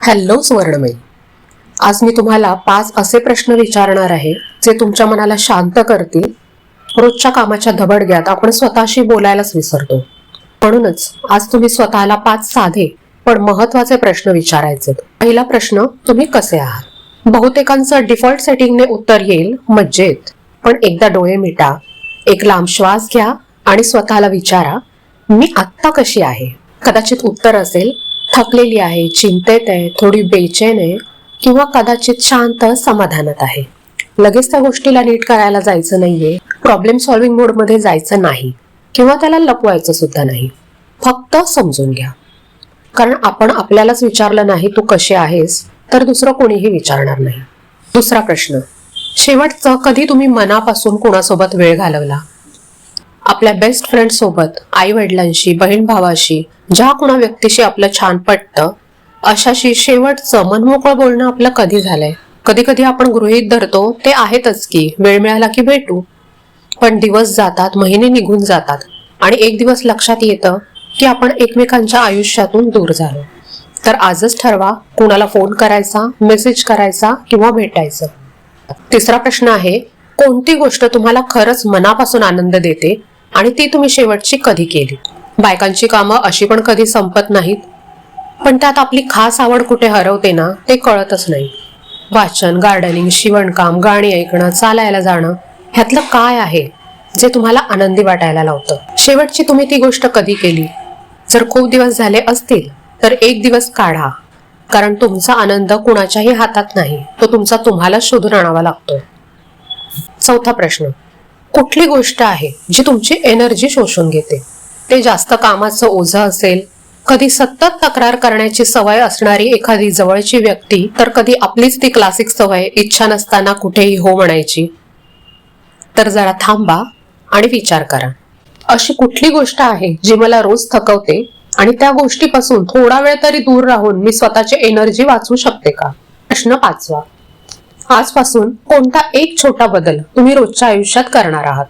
Hello सुवर्णमयी. आज मी तुम्हाला पाच असे प्रश्न विचारणार आहे जे तुमच्या मनाला शांत करतील. रोजच्या कामाच्या धबडग्यात आपण स्वतःशी बोलायलाच विसरतो. म्हणूनच आज तुम्ही स्वतःला पाच साधे पण महत्त्वाचे प्रश्न विचारायचे. पहिला प्रश्न तुम्ही कसे आहात? बहुतेकांचं डिफॉल्ट सेटिंगने उत्तर येईल मज्जेत. पण एकदा डोळे मिटा एक लांब श्वास घ्या आणि स्वतःला विचारा मी आत्ता कशी आहे? कदाचित उत्तर असेल थकलेली आहे चिंतेत आहे थोडी बेचैन आहे किंवा कदाचित शांत समाधानात आहे. लगेच त्या गोष्टीला नीट करायला जायचं नाहीये प्रॉब्लेम सॉल्व्हिंग मोडमध्ये जायचं नाही किंवा त्याला लपवायचं सुद्धा नाही. फक्त समजून घ्या. कारण आपण आपल्यालाच विचारलं नाही तू कशी आहेस? तर दुसरं कोणीही विचारणार नाही. दुसरा प्रश्न. शेवटचं कधी तुम्ही मनापासून कोणासोबत वेळ घालवला? आपल्या बेस्ट फ्रेंड सोबत आई वडिलांशी बहीण भावाशी ज्या कुणा व्यक्तीशी आपलं छान पटतं अशाशी शेवटचं मनमोकळं बोलणं आपलं कधी झालंय? कधी कधी आपण गृहीत धरतो ते आहेतच की वेळ मिळाला की भेटू. पण दिवस जातात महिने निघून जातात. आणि एक दिवस लक्षात येतं की आपण एकमेकांच्या आयुष्यातून दूर झालो. तर आजच ठरवा कुणाला फोन करायचा मेसेज करायचा किंवा भेटायचं. तिसरा प्रश्न आहे कोणती गोष्ट तुम्हाला खरंच मनापासून आनंद देते? आणि ती तुम्ही शेवटची कधी केली? बायकांची कामं अशी पण कधी संपत नाहीत? पण त्यात आपली खास आवड कुठे हरवते ना ते कळतच नाही. वाचन गार्डनिंग शिवणकाम गाणी ऐकणं चालायला जाणं ह्यातलं काय आहे जे तुम्हाला आनंदी वाटायला लावतं? शेवटची तुम्ही ती गोष्ट कधी केली? जर खूप दिवस झाले असतील तर एक दिवस काढा. कारण तुमचा आनंद कुणाच्याही हातात नाही तो तुमचा तुम्हाला शोधून आणावा लागतो. चौथा प्रश्न. कुठली गोष्ट आहे जी तुमची एनर्जी शोषून घेते? ते जास्त कामाचं ओझं असेल कधी सतत तक्रार करण्याची सवय असणारी एखादी जवळची व्यक्ती तर कधी आपलीच ती क्लासिक सवय इच्छा नसताना कुठेही हो म्हणायची. तर जरा थांबा आणि विचार करा. अशी कुठली गोष्ट आहे जी मला रोज थकवते आणि त्या गोष्टीपासून थोडा वेळ तरी दूर राहून मी स्वतःची एनर्जी वाचवू शकते का? प्रश्न पाचवा. आजपासून कोणता एक छोटा बदल तुम्ही रोजच्या आयुष्यात करणार आहात?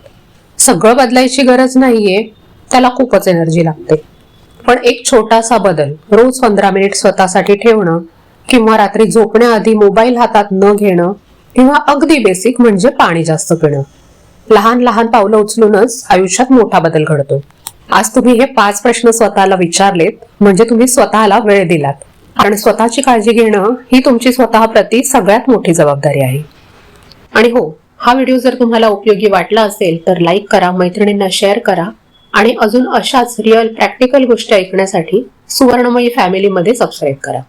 सगळं बदलायची गरज नाहीये त्याला खूपच एनर्जी लागते. पण एक छोटासा बदल रोज पंधरा मिनिट स्वतःसाठी ठेवणं किंवा रात्री झोपण्याआधी मोबाईल हातात न घेणं किंवा अगदी बेसिक म्हणजे पाणी जास्त पिणं. लहान लहान पावलं उचलूनच आयुष्यात मोठा बदल घडतो. आज तुम्ही हे पाच प्रश्न स्वतःला विचारलेत म्हणजे तुम्ही स्वतःला वेळ दिलात. कारण स्वतःची काळजी घेणं ही तुमची स्वतःप्रती सगळ्यात मोठी जबाबदारी आहे. आणि हो हा व्हिडिओ जर तुम्हाला उपयोगी वाटला असेल तर लाईक करा मैत्रिणींना शेअर करा आणि अजून अशाच रिअल प्रॅक्टिकल गोष्टी ऐकण्यासाठी सुवर्णमयी फॅमिलीमध्ये सबस्क्राईब करा.